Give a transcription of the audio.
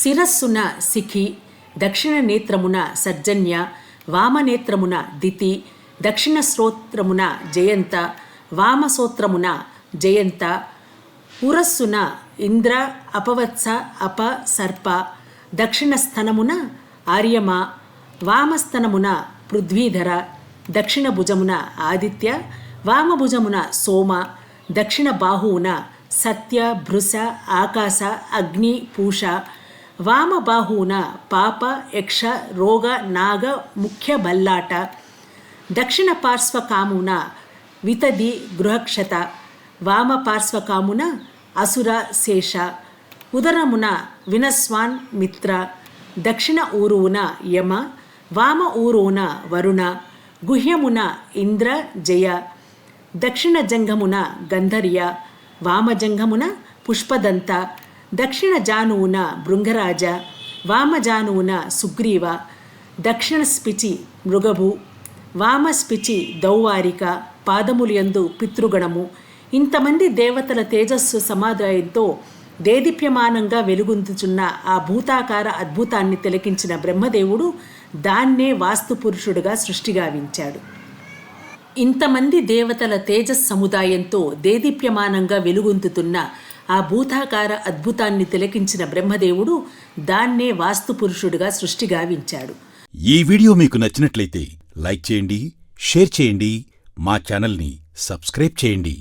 శిరస్సున సిఖి దక్షిణ నేత్రమున సర్జన్య వామనేత్రమున దితి దక్షిణ శ్రోత్రమున జయంత వామసోత్రమున జయంత ఉరస్సున ఇంద్ర అపవత్స అప సర్ప దక్షిణ స్థనమున ఆర్యమ వామస్తనమున పృథ్వీధర దక్షిణ భుజమున ఆదిత్య వామభుజమున సోమ దక్షిణ బాహువున సత్య భృశ ఆకాశ అగ్ని పూష ವಾಮಬಾಹುನ ಪಾಪ, ಯಕ್ಷ, ರೋಗ, ನಾಗ, ಮುಖ್ಯ ಬಲ್ಲಾಟ, ದಕ್ಷಿಣ ಪಾರ್ಶ್ವಕಾಮುನ ವಿತದಿ, ಗೃಹಕ್ಷತ, ವಾಮ ವಾಮಪಾರ್ಶ್ವಕಾಮುನ ಅಸುರ ಶೇಷ ಉದರಮುನ ವಿನಸ್ವಾನ್ ಮಿತ್ರ, ದಕ್ಷಿಣ ಊರುವುನ ಯಮ, ವಾಮ ಊರುವುನ ವರುಣ ಗುಹ್ಯಮುನ ಇಂದ್ರ ಜಯ, ದಕ್ಷಿಣ ಜಂಗಮುನ ಗಂಧರ್ಯ, ವಾಮ ವಾಮಜಂಗಮುನ ಪುಷ್ಪದಂತ దక్షిణ జానువున భృంగరాజ వామజానువున సుగ్రీవ దక్షిణ స్పిచి మృగభు వామస్పిచి దౌవారిక పాదములయందు పితృగణము. ఇంతమంది దేవతల తేజస్సు సమాదాయంతో దేదీప్యమానంగా వెలుగొందుచున్న ఆ భూతాకార అద్భుతాన్ని తిలకించిన బ్రహ్మదేవుడు దాన్నే వాస్తు పురుషుడుగా సృష్టిగావించాడు. ఇంతమంది దేవతల తేజస్ సముదాయంతో దేదీప్యమానంగా వెలుగొందుతున్న ఆ భూతాకార అద్భుతాన్ని తిలకించిన బ్రహ్మదేవుడు దాన్నే వాస్తు పురుషుడుగా సృష్టిగావించాడు ఈ వీడియో మీకు నచ్చినట్లయితే లైక్ చేయండి షేర్ చేయండి మా ఛానల్ని సబ్స్క్రైబ్ చేయండి.